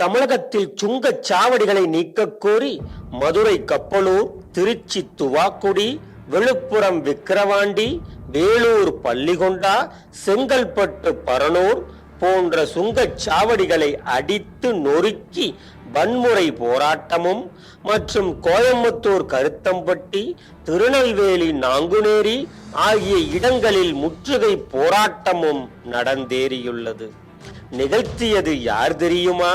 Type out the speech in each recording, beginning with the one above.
தமிழகத்தில் சுங்கச் சாவடிகளை நீக்கக் கோரி மதுரை கப்பலூர் திருச்சி துவாக்குடி விழுப்புரம் விக்கிரவாண்டி வேலூர் பள்ளிகொண்டா செங்கல்பட்டு பரனூர் போன்ற சுங்கச் சாவடிகளை அடித்து நொறுக்கி வன்முறை போராட்டமும் மற்றும் கோயம்புத்தூர் கருத்தம்பட்டி திருநெல்வேலி நாங்குநேரி ஆகிய இடங்களில் முற்றுகை போராட்டமும் நடந்தேறியுள்ளது. நிகழ்த்தியது யார் தெரியுமா?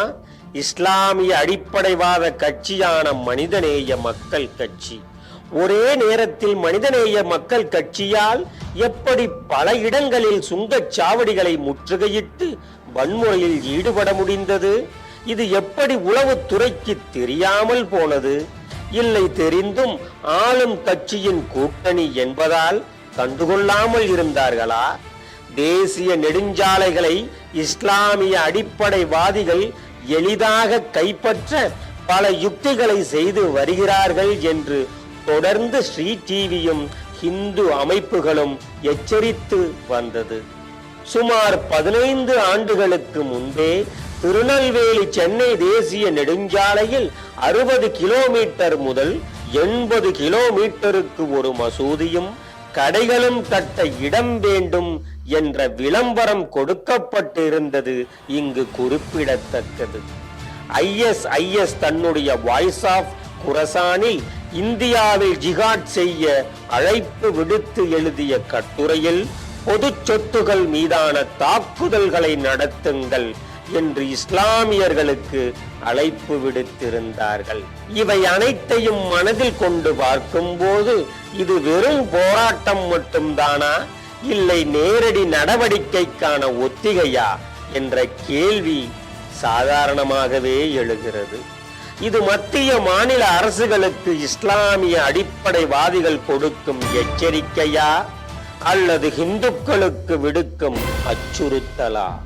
இஸ்லாமிய அடிப்படைவாத கட்சியான மனிதநேய மக்கள் கட்சி. ஒரே நேரத்தில் மனிதநேய மக்கள் கட்சியால் எப்படி பல இடங்களில் சுங்கச் சாவடிகளை முற்றுகையிட்டு வன்முறையில் ஈடுபட முடிந்தது? இது எப்படி உளவுத்துறைக்கு தெரியாமல் போனது? இல்லை தெரிந்தும் ஆளும் கட்சியின் கூட்டணி என்பதால் கண்டுகொள்ளாமல் இருந்தார்களா? தேசிய நெடுஞ்சாலைகளை இஸ்லாமிய அடிப்படைவாதிகள் எளிதாக கைப்பற்ற பல யுக்திகளை செய்து வருகிறார்கள் என்று தொடர்ந்து ஸ்ரீ டிவியும் இந்து அமைப்புகளும் எச்சரித்து வந்தது. சுமார் பதினைந்து ஆண்டுகளுக்கு முன்பே திருநெல்வேலி சென்னை தேசிய நெடுஞ்சாலையில் அறுபது கிலோமீட்டர் முதல் எண்பது கிலோமீட்டருக்கு ஒரு மசூதியும் கடைகளும் கட்ட இடம் வேண்டும் என்ற விளம்பரம் கொடுக்கப்பட்டிருந்தது இங்கு குறிப்பிடத்தக்கது. ஐஎஸ்ஐஎஸ் தன்னுடைய வாய்ஸ் ஆஃப் குரசானில் இந்தியாவில் ஜிகாட் செய்ய அழைப்பு விடுத்து எழுதிய கட்டுரையில் பொது சொத்துகள் மீதான தாக்குதல்களை நடத்துங்கள் என்று இஸ்லாமியர்களுக்கு அழைப்பு விடுத்திருந்தார்கள். இவை அனைத்தையும் மனதில் கொண்டு பார்க்கும்போது இது வெறும் போராட்டம் மட்டும்தானா? இல்லை நேரடி நடவடிக்கைக்கான ஒத்திகையா? என்ற கேள்வி சாதாரணமாகவே எழுகிறது. இது மத்திய மாநில அரசுகளுக்கு இஸ்லாமிய அடிப்படைவாதிகள் கொடுக்கும் எச்சரிக்கையா? அல்லது இந்துக்களுக்கு விடுக்கும் அச்சுறுத்தலா?